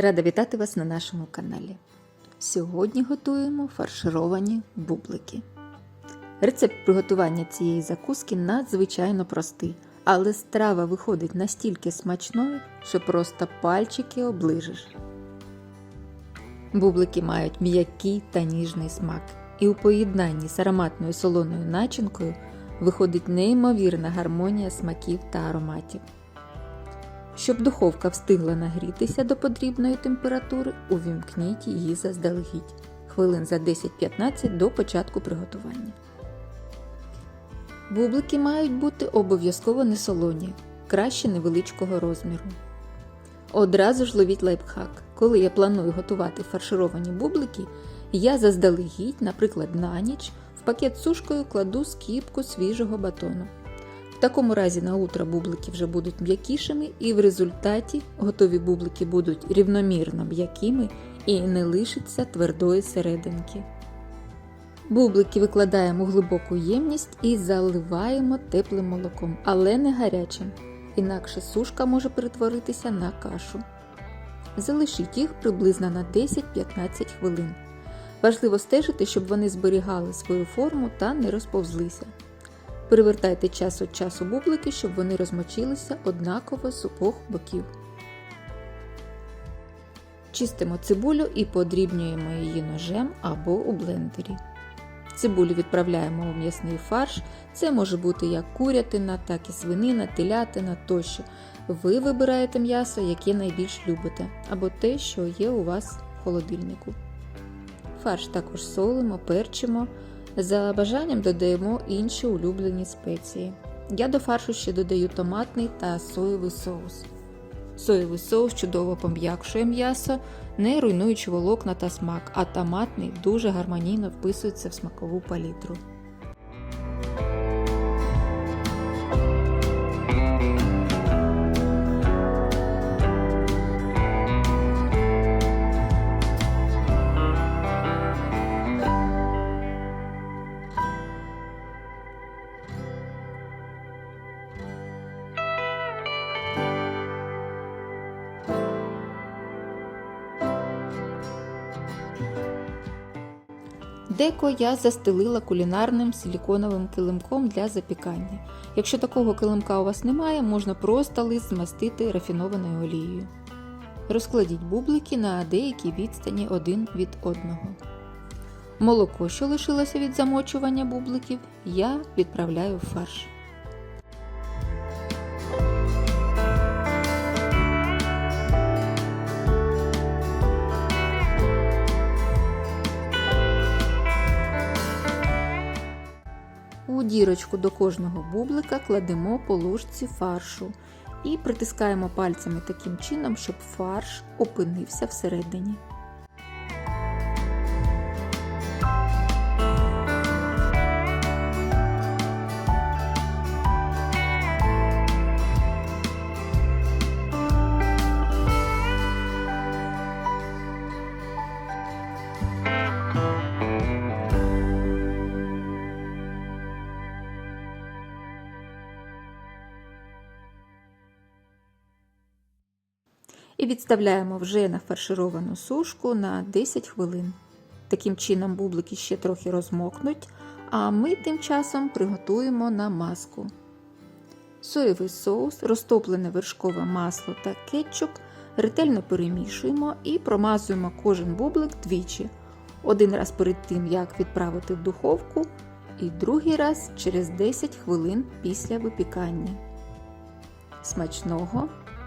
Рада вітати вас на нашому каналі. Сьогодні готуємо фаршировані бублики. Рецепт приготування цієї закуски надзвичайно простий, але страва виходить настільки смачною, що просто пальчики оближиш. Бублики мають м'який та ніжний смак, і у поєднанні з ароматною солоною начинкою виходить неймовірна гармонія смаків та ароматів. Щоб духовка встигла нагрітися до потрібної температури, увімкніть її заздалегідь хвилин за 10-15 до початку приготування. Бублики мають бути обов'язково не солоні, краще невеличкого розміру. Одразу ж ловіть лайфхак. Коли я планую готувати фаршировані бублики, я заздалегідь, наприклад, на ніч, в пакет з сушкою кладу скіпку свіжого батону. В такому разі на утро бублики вже будуть м'якішими, і в результаті готові бублики будуть рівномірно м'якими і не лишиться твердої серединки. Бублики викладаємо в глибоку ємність і заливаємо теплим молоком, але не гарячим, інакше сушка може перетворитися на кашу. Залишіть їх приблизно на 10-15 хвилин. Важливо стежити, щоб вони зберігали свою форму та не розповзлися. Перевертайте час від часу бублики, щоб вони розмочилися однаково з обох боків. Чистимо цибулю і подрібнюємо її ножем або у блендері. Цибулю відправляємо у м'ясний фарш. Це може бути як курятина, так і свинина, телятина тощо. Ви вибираєте м'ясо, яке найбільш любите, або те, що є у вас в холодильнику. Фарш також солимо, перчимо. За бажанням додаємо інші улюблені спеції. Я до фаршу ще додаю томатний та соєвий соус. Соєвий соус чудово пом'якшує м'ясо, не руйнуючи волокна та смак, а томатний дуже гармонійно вписується в смакову палітру. Деко я застелила кулінарним силіконовим килимком для запікання. Якщо такого килимка у вас немає, можна просто лист змастити рафінованою олією. Розкладіть бублики на деякій відстані один від одного. Молоко, що лишилося від замочування бубликів, я відправляю в фарш. Дірочку до кожного бублика кладемо по ложці фаршу і притискаємо пальцями таким чином, щоб фарш опинився всередині. І відставляємо вже нафаршировану сушку на 10 хвилин. Таким чином бублики ще трохи розмокнуть, а ми тим часом приготуємо намазку. Соєвий соус, розтоплене вершкове масло та кетчуп ретельно перемішуємо і промазуємо кожен бублик двічі. Один раз перед тим, як відправити в духовку, і другий раз через 10 хвилин після випікання. Смачного!